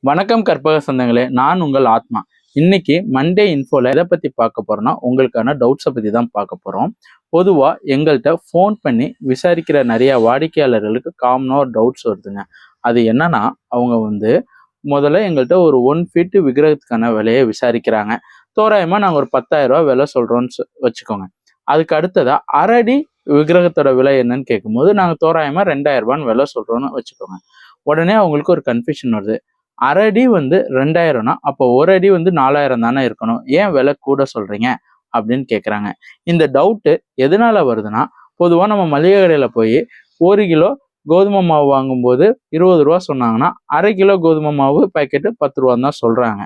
வணக்கம் கற்பக சொந்தங்களே நான் உங்கள் ஆத்மா. இன்னைக்கு மண்டே இன்ஃபோல எதை பத்தி பார்க்க போறோம்னா உங்களுக்கான டவுட்ஸை பத்தி தான் பார்க்க போறோம். பொதுவா எங்கள்கிட்ட ஃபோன் பண்ணி விசாரிக்கிற நிறைய வாடிக்கையாளர்களுக்கு காமனாக ஒரு டவுட்ஸ் வருதுங்க. அது என்னன்னா அவங்க வந்து முதல்ல எங்கள்கிட்ட ஒரு ஒன் ஃபீட்டு விக்கிரகத்துக்கான விலையை விசாரிக்கிறாங்க. தோராயமாக நாங்கள் ஒரு பத்தாயிரம் ரூபா விலை சொல்கிறோன்னு சொ- வச்சுக்கோங்க. அதுக்கு அடுத்ததாக அரடி விக்கிரகத்தோட விலை என்னன்னு கேட்கும்போது நாங்கள் தோராயமாக ரெண்டாயிரம் ரூபான்னு விலை சொல்கிறோன்னு வச்சுக்கோங்க. உடனே அவங்களுக்கு ஒரு கன்ஃபியூஷன் வருது. அரை அடி வந்து ரெண்டாயிரம்னா அப்போ ஒரு அடி வந்து நாலாயிரம் தானே இருக்கணும். ஏன் விலை கூட சொல்றீங்க? அப்படின்னு கேட்குறாங்க இந்த டவுட்டு எதனால வருதுன்னா பொதுவாக நம்ம மளிகை கடையில் போய் ஒரு கிலோ கோதுமை மாவு வாங்கும்போது இருபது ரூபா சொன்னாங்கன்னா அரை கிலோ கோதுமை மாவு பாக்கெட்டு பத்து ரூபான்னு தான் சொல்கிறாங்க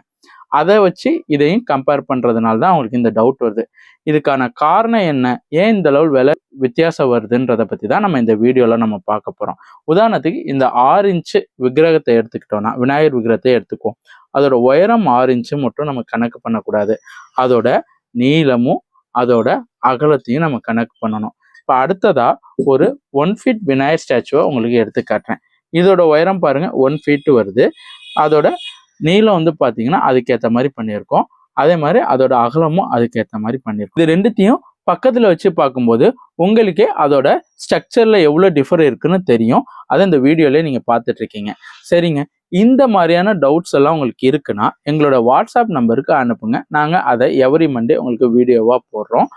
அதை வச்சு இதையும் கம்பேர் பண்ணுறதுனால தான் அவங்களுக்கு இந்த டவுட் வருது. இதுக்கான காரணம் என்ன? ஏன் இந்த அளவு விலை வித்தியாசம் வருதுன்றதை பற்றி தான் நம்ம இந்த வீடியோவில் நம்ம பார்க்க போகிறோம் உதாரணத்துக்கு இந்த ஆறு இன்ச்சு விக்கிரகத்தை எடுத்துக்கிட்டோம்னா விநாயகர் விக்கிரகத்தை எடுத்துக்குவோம். அதோட உயரம் ஆறு இன்ச்சு மட்டும் நம்ம கணக்கு பண்ணக்கூடாது. அதோட நீளமும் அதோட அகலத்தையும் நம்ம கணக்கு பண்ணணும். இப்போ அடுத்ததாக ஒரு ஒன் ஃபீட் விநாயகர் ஸ்டாச்சுவை உங்களுக்கு எடுத்து காட்டுறேன். இதோட உயரம் பாருங்கள் ஒன் ஃபீட் வருது. அதோட நீளம் வந்து பார்த்தீங்கன்னா அதுக்கேற்ற மாதிரி பண்ணியிருக்கோம். அதே மாதிரி அதோட அகலமும் அதுக்கேற்ற மாதிரி பண்ணியிருக்கோம். இது ரெண்டுத்தையும் பக்கத்தில் வச்சு பார்க்கும்போது உங்களுக்கே அதோட ஸ்ட்ரக்சரில் எவ்வளோ டிஃபர் இருக்குன்னு தெரியும். அதை இந்த வீடியோலேயே நீங்கள் பார்த்துட்ருக்கீங்க. சரிங்க. இந்த மாதிரியான டவுட்ஸ் எல்லாம் உங்களுக்கு இருக்குன்னா எங்களோட வாட்ஸ்அப் நம்பருக்கு அனுப்புங்க. நாங்கள் அதை எவரி மண்டே உங்களுக்கு வீடியோவாக போடுறோம்.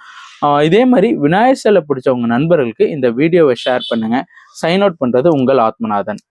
இதே மாதிரி விநாயகர் சிலை பிடிச்சவங்க நண்பர்களுக்கு இந்த வீடியோவை ஷேர் பண்ணுங்கள் சைன் அவுட் பண்ணுறது உங்கள் ஆத்மநாதன்.